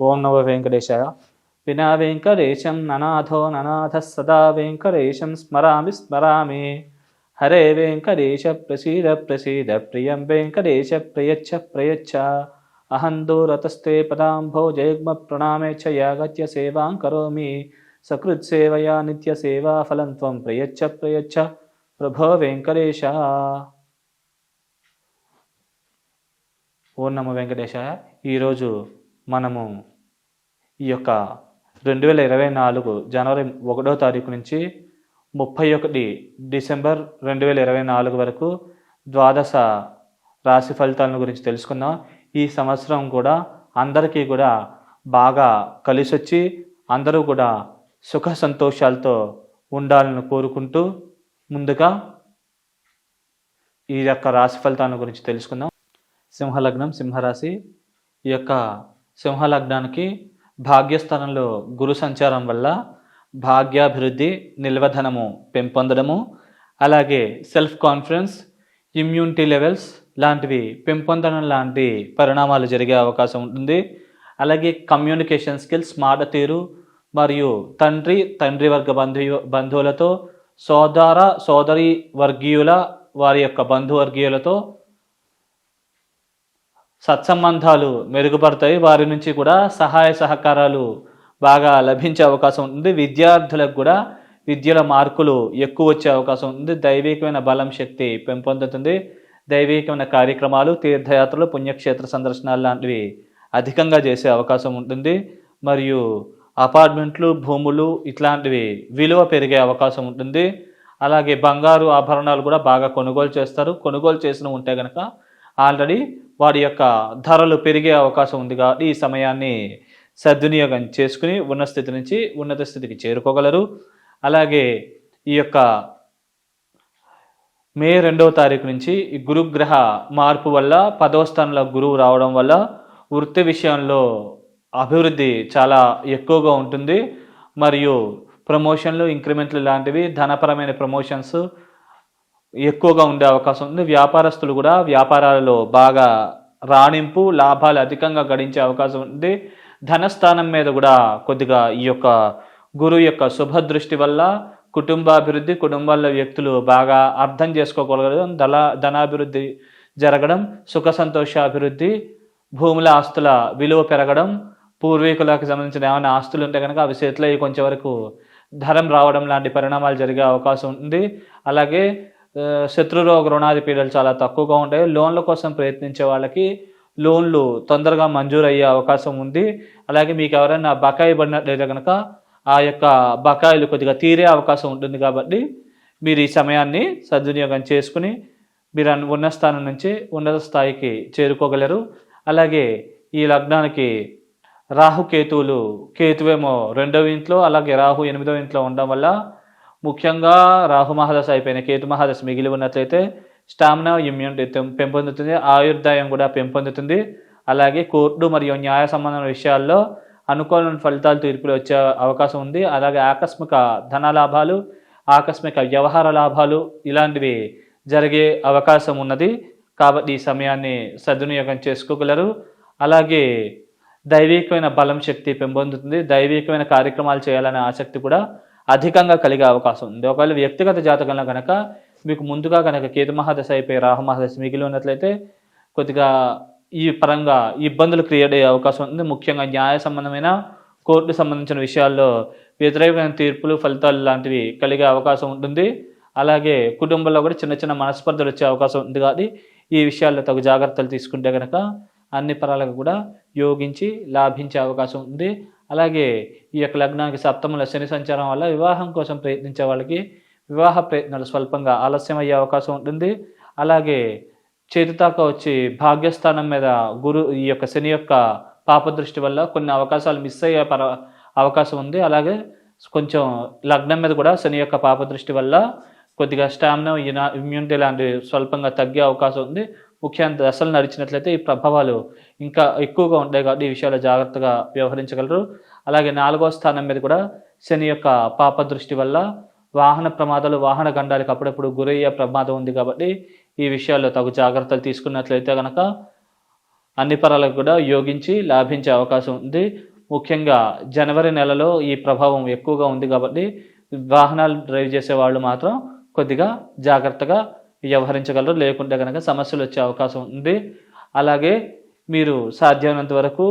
ఓం నవ వెంకటేశాయ. వినా వెంకటేశం ననాథో ననాథ సదా వెంకటేశం స్మరామి స్మరామి. హరే వెంకటేశ ప్రసీద ప్రసీద ప్రియం వెంకటేశ ప్రయచ్చ ప్రయచ్చ. అహం దూరతస్తే పదాంభోజయుగ్మ ప్రణామే చ యాగత్య సేవాం కరోమి. సకృత్సేవయా నిత్యసేవా ఫలం త్వం ప్రయచ్చ ప్రయచ్చ. ప్రభో వెంకటేశ. ఓం నమ వెంకటేశ ఈరోజు మనము ఈ యొక్క రెండు వేల ఇరవై నాలుగు జనవరి ఒకటో తారీఖు నుంచి ముప్పై ఒకటి డిసెంబర్ రెండు వేల ఇరవై నాలుగు వరకు ద్వాదశ రాశి ఫలితాలను గురించి తెలుసుకుందాం. ఈ సంవత్సరం కూడా అందరికీ కూడా బాగా కలిసి వచ్చి అందరూ కూడా సుఖ సంతోషాలతో ఉండాలని కోరుకుంటూ ముందుగా ఈ యొక్క రాశి ఫలితాల గురించి తెలుసుకుందాం. సింహలగ్నం సింహరాశి. ఈ యొక్క సింహలగ్నానికి భాగ్యస్థానంలో గురు సంచారం వల్ల భాగ్యాభివృద్ధి నిల్వధనము పెంపొందడము అలాగే సెల్ఫ్ కాన్ఫిడెన్స్ ఇమ్యూనిటీ లెవెల్స్ లాంటివి పెంపొందడం లాంటి పరిణామాలు జరిగే అవకాశం ఉంటుంది. అలాగే కమ్యూనికేషన్ స్కిల్స్ మాట తీరు మరియు తండ్రి తండ్రి వర్గ బంధు బంధువులతో సోదర సోదరి వర్గీయుల వారి యొక్క బంధువర్గీయులతో సత్సంబంధాలు మెరుగుపడతాయి. వారి నుంచి కూడా సహాయ సహకారాలు బాగా లభించే అవకాశం ఉంటుంది. విద్యార్థులకు కూడా విద్యల మార్కులు ఎక్కువ వచ్చే అవకాశం ఉంది దైవికమైన బలం శక్తి పెంపొందుతుంది. దైవికమైన కార్యక్రమాలు తీర్థయాత్రలు పుణ్యక్షేత్ర సందర్శనాలు లాంటివి అధికంగా చేసే అవకాశం ఉంటుంది. మరియు అపార్ట్మెంట్లు భూములు ఇట్లాంటివి విలువ పెరిగే అవకాశం ఉంటుంది. అలాగే బంగారు ఆభరణాలు కూడా బాగా కొనుగోలు చేస్తారు. కొనుగోలు చేసిన ఉంటే కనుక ఆల్రెడీ వారి యొక్క ధరలు పెరిగే అవకాశం ఉంది కాబట్టి ఈ సమయాన్ని సద్వినియోగం చేసుకుని ఉన్న స్థితి నుంచి ఉన్నత స్థితికి చేరుకోగలరు. అలాగే ఈ యొక్క మే రెండవ తారీఖు నుంచి ఈ గురుగ్రహ మార్పు వల్ల పదవ స్థానంలో గురువు రావడం వల్ల వృత్తి విషయంలో అభివృద్ధి చాలా ఎక్కువగా ఉంటుంది. మరియు ప్రమోషన్లు ఇంక్రిమెంట్లు లాంటివి ధనపరమైన ప్రమోషన్స్ ఎక్కువగా ఉండే అవకాశం ఉంది. వ్యాపారస్తులు కూడా వ్యాపారాలలో బాగా రాణింపు లాభాలు అధికంగా గడించే అవకాశం ఉంది. ధనస్థానం మీద కూడా కొద్దిగా ఈ యొక్క గురువు యొక్క శుభదృష్టి వల్ల కుటుంబాభివృద్ధి కుటుంబాల్లో వ్యక్తులు బాగా అర్థం చేసుకోగలగడం ధన ధనాభివృద్ధి జరగడం సుఖ సంతోషాభివృద్ధి భూముల ఆస్తుల విలువ పెరగడం పూర్వీకులకు సంబంధించిన ఏమైనా ఆస్తులు ఉంటే కనుక అవి చేతిలో కొంచెం వరకు ధరం రావడం లాంటి పరిణామాలు జరిగే అవకాశం ఉంది. అలాగే శత్రురోగ రుణాది పీడలు చాలా తక్కువగా ఉంటాయి. లోన్ల కోసం ప్రయత్నించే వాళ్ళకి లోన్లు తొందరగా మంజూరు అయ్యే అవకాశం ఉంది. అలాగే మీకు ఎవరైనా బకాయి పడినట్లయితే కనుక ఆ యొక్క బకాయిలు కొద్దిగా తీరే అవకాశం ఉంటుంది కాబట్టి మీరు ఈ సమయాన్ని సద్వినియోగం చేసుకుని మీరు అన్- ఉన్న స్థానం నుంచి ఉన్నత స్థాయికి చేరుకోగలరు. అలాగే ఈ లగ్నానికి రాహు కేతువులు కేతువేమో రెండవ ఇంట్లో అలాగే రాహు ఎనిమిదవ ఇంట్లో ఉండడం వల్ల ముఖ్యంగా రాహు మహాదశ అయిపోయిన కేతు మహాదశ మిగిలి ఉన్నట్లయితే స్టామినా ఇమ్యూనిటీ పెంపొందుతుంది ఆయుర్దాయం కూడా పెంపొందుతుంది. అలాగే కోర్టు మరియు న్యాయ సంబంధమైన విషయాల్లో అనుకూలమైన ఫలితాలు తీర్పులు వచ్చే అవకాశం ఉంది. అలాగే ఆకస్మిక ధన లాభాలు ఆకస్మిక వ్యవహార లాభాలు ఇలాంటివి జరిగే అవకాశం ఉన్నది. కాబట్టి ఈ సమయాన్ని సద్వినియోగం చేసుకోగలరు. అలాగే దైవికమైన బలం శక్తి పెంపొందుతుంది. దైవికమైన కార్యక్రమాలు చేయాలనే ఆసక్తి కూడా అధికంగా కలిగే అవకాశం ఉంది. ఒకవేళ వ్యక్తిగత జాతకంలో కనుక మీకు ముందుగా కనుక కేతు మహాదశ అయిపోయి రాహు మహాదశ మిగిలి ఉన్నట్లయితే కొద్దిగా ఈ పరంగా ఇబ్బందులు క్రియేట్ అయ్యే అవకాశం ఉంది. ముఖ్యంగా న్యాయ సంబంధమైన కోర్టు సంబంధించిన విషయాల్లో వ్యతిరేకమైన తీర్పులు ఫలితాలు లాంటివి కలిగే అవకాశం ఉంటుంది. అలాగే కుటుంబంలో కూడా చిన్న చిన్న మనస్పర్ధలు వచ్చే అవకాశం ఉంది కాబట్టి ఈ విషయాల్లో తగు జాగ్రత్తలు తీసుకుంటే కనుక అన్ని పరాలకు కూడా యోగించి లాభించే అవకాశం ఉంది. అలాగే ఈ యొక్క లగ్నానికి సప్తముల శని సంచారం వల్ల వివాహం కోసం ప్రయత్నించే వాళ్ళకి వివాహ ప్రయత్నాలు స్వల్పంగా ఆలస్యం అయ్యే అవకాశం ఉంటుంది. అలాగే చేతితాక వచ్చి భాగ్యస్థానం మీద గురు ఈ యొక్క శని యొక్క పాపదృష్టి వల్ల కొన్ని అవకాశాలు మిస్ అయ్యే పర అవకాశం ఉంది. అలాగే కొంచెం లగ్నం మీద కూడా శని యొక్క పాపదృష్టి వల్ల కొద్దిగా స్టామినా ఇమ్యూనిటీ లాంటి స్వల్పంగా తగ్గే అవకాశం ఉంది. ముఖ్యంగా దశలు నడిచినట్లయితే ఈ ప్రభావాలు ఇంకా ఎక్కువగా ఉంటాయి కాబట్టి ఈ విషయాలు జాగ్రత్తగా వ్యవహరించగలరు. అలాగే నాలుగో స్థానం మీద కూడా శని యొక్క పాప దృష్టి వల్ల వాహన ప్రమాదాలు వాహన గండాలకు అప్పుడప్పుడు గురయ్యే ప్రమాదం ఉంది కాబట్టి ఈ విషయాల్లో తగు జాగ్రత్తలు తీసుకున్నట్లయితే కనుక అన్ని పరాలకు కూడా యోగించి లాభించే అవకాశం ఉంది. ముఖ్యంగా జనవరి నెలలో ఈ ప్రభావం ఎక్కువగా ఉంది కాబట్టి వాహనాలు డ్రైవ్ చేసే వాళ్ళు మాత్రం కొద్దిగా జాగ్రత్తగా వ్యవహరించగలరు. లేకుంటే కనుక సమస్యలు వచ్చే అవకాశం ఉంది. అలాగే మీరు సాధ్యమైనంత వరకు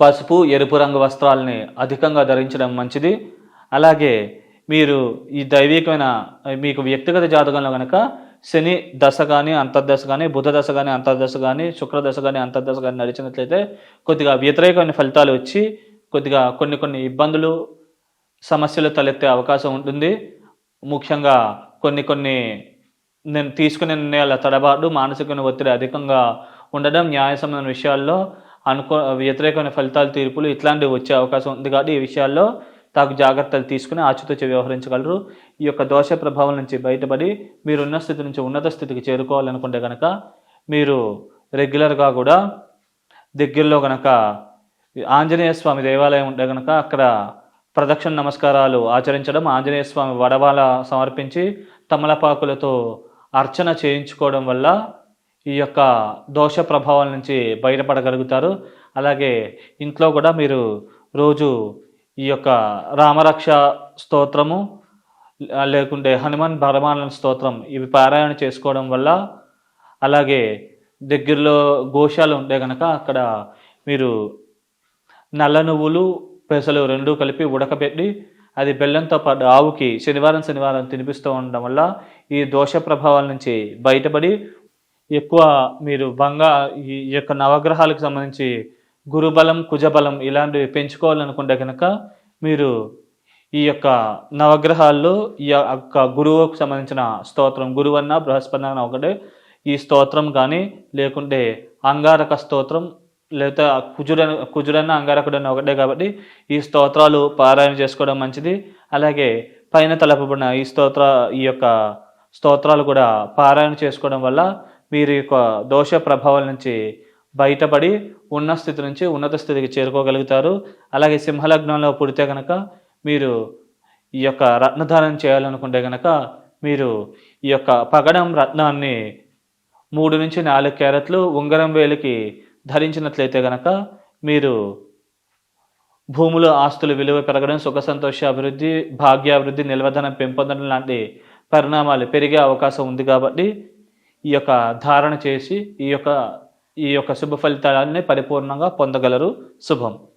పసుపు ఎరుపు రంగు వస్త్రాలని అధికంగా ధరించడం మంచిది. అలాగే మీరు ఈ దైవికమైన మీకు వ్యక్తిగత జాతకంలో కనుక శని దశ కానీ అంతర్దశ కానీ బుధ దశ కానీ అంతర్దశ కానీ శుక్రదశ కానీ అంతర్దశ కానీ నడిచినట్లయితే కొద్దిగా వ్యతిరేకమైన ఫలితాలు వచ్చి కొద్దిగా కొన్ని కొన్ని ఇబ్బందులు సమస్యలు తలెత్తే అవకాశం ఉంటుంది. ముఖ్యంగా కొన్ని కొన్ని నేను తీసుకునే నిర్ణయాల తడబాటు మానసిక ఒత్తిడి అధికంగా ఉండడం న్యాయసమైన విషయాల్లో అనుకో వ్యతిరేకమైన ఫలితాలు తీర్పులు ఇట్లాంటివి వచ్చే అవకాశం ఉంది కాబట్టి ఈ విషయాల్లో తాకు జాగ్రత్తలు తీసుకుని ఆచితూచి వ్యవహరించగలరు. ఈ యొక్క దోష ప్రభావం నుంచి బయటపడి మీరు ఉన్న స్థితి నుంచి ఉన్నత స్థితికి చేరుకోవాలనుకుంటే కనుక మీరు రెగ్యులర్గా కూడా దగ్గరలో కనుక ఆంజనేయ స్వామి దేవాలయం ఉంటే కనుక అక్కడ ప్రదక్షిణ నమస్కారాలు ఆచరించడం ఆంజనేయ స్వామి వడవాల సమర్పించి తమలపాకులతో అర్చన చేయించుకోవడం వల్ల ఈ యొక్క దోష ప్రభావాల నుంచి బయటపడగలుగుతారు. అలాగే ఇంట్లో కూడా మీరు రోజు ఈ యొక్క రామరక్ష స్తోత్రము లేకుంటే హనుమాన్ భరమాన స్తోత్రం ఇవి పారాయణ చేసుకోవడం వల్ల అలాగే దగ్గరలో గోశాలు ఉంటే కనుక అక్కడ మీరు నల్ల నువ్వులు పెసలు రెండూ కలిపి ఉడకబెట్టి అది బెల్లంతో పాటు ఆవుకి శనివారం శనివారం తినిపిస్తూ ఉండడం వల్ల ఈ దోష ప్రభావాల నుంచి బయటపడి ఎక్కువ మీరు బంగా ఈ యొక్క నవగ్రహాలకు సంబంధించి గురుబలం కుజబలం ఇలాంటివి పెంచుకోవాలనుకుంటే కనుక మీరు ఈ యొక్క నవగ్రహాల్లో ఈ యొక్క గురువుకు సంబంధించిన స్తోత్రం గురువన్న బృహస్పతి అన్న ఒకటే ఈ స్తోత్రం కానీ లేకుంటే అంగారక స్తోత్రం లేదా కుజుడ కుజుడన్న అంగారకుడన్న ఒకటే కాబట్టి ఈ స్తోత్రాలు పారాయణ చేసుకోవడం మంచిది. అలాగే పైన తలపబడిన ఈ స్తోత్ర ఈ యొక్క స్తోత్రాలు కూడా పారాయణ చేసుకోవడం వల్ల మీరు యొక్క దోష ప్రభావాల నుంచి బయటపడి ఉన్న స్థితి నుంచి ఉన్నత స్థితికి చేరుకోగలుగుతారు. అలాగే సింహలగ్నంలో పుడితే కనుక మీరు ఈ యొక్క రత్నధారణ చేయాలనుకుంటే కనుక మీరు ఈ యొక్క పగడం రత్నాన్ని మూడు నుంచి నాలుగు క్యారెట్లు ఉంగరం వేలికి ధరించినట్లయితే కనుక మీరు భూములు ఆస్తులు విలువ పెరగడం సుఖ సంతోష అభివృద్ధి భాగ్యాభివృద్ధి నిల్వధనం పెంపొందడం లాంటి పరిణామాలు పెరిగే అవకాశం ఉంది కాబట్టి ఈ యొక్క ధారణ చేసి ఈ యొక్క ఈ యొక్క శుభ ఫలితాలని పరిపూర్ణంగా పొందగలరు. శుభం.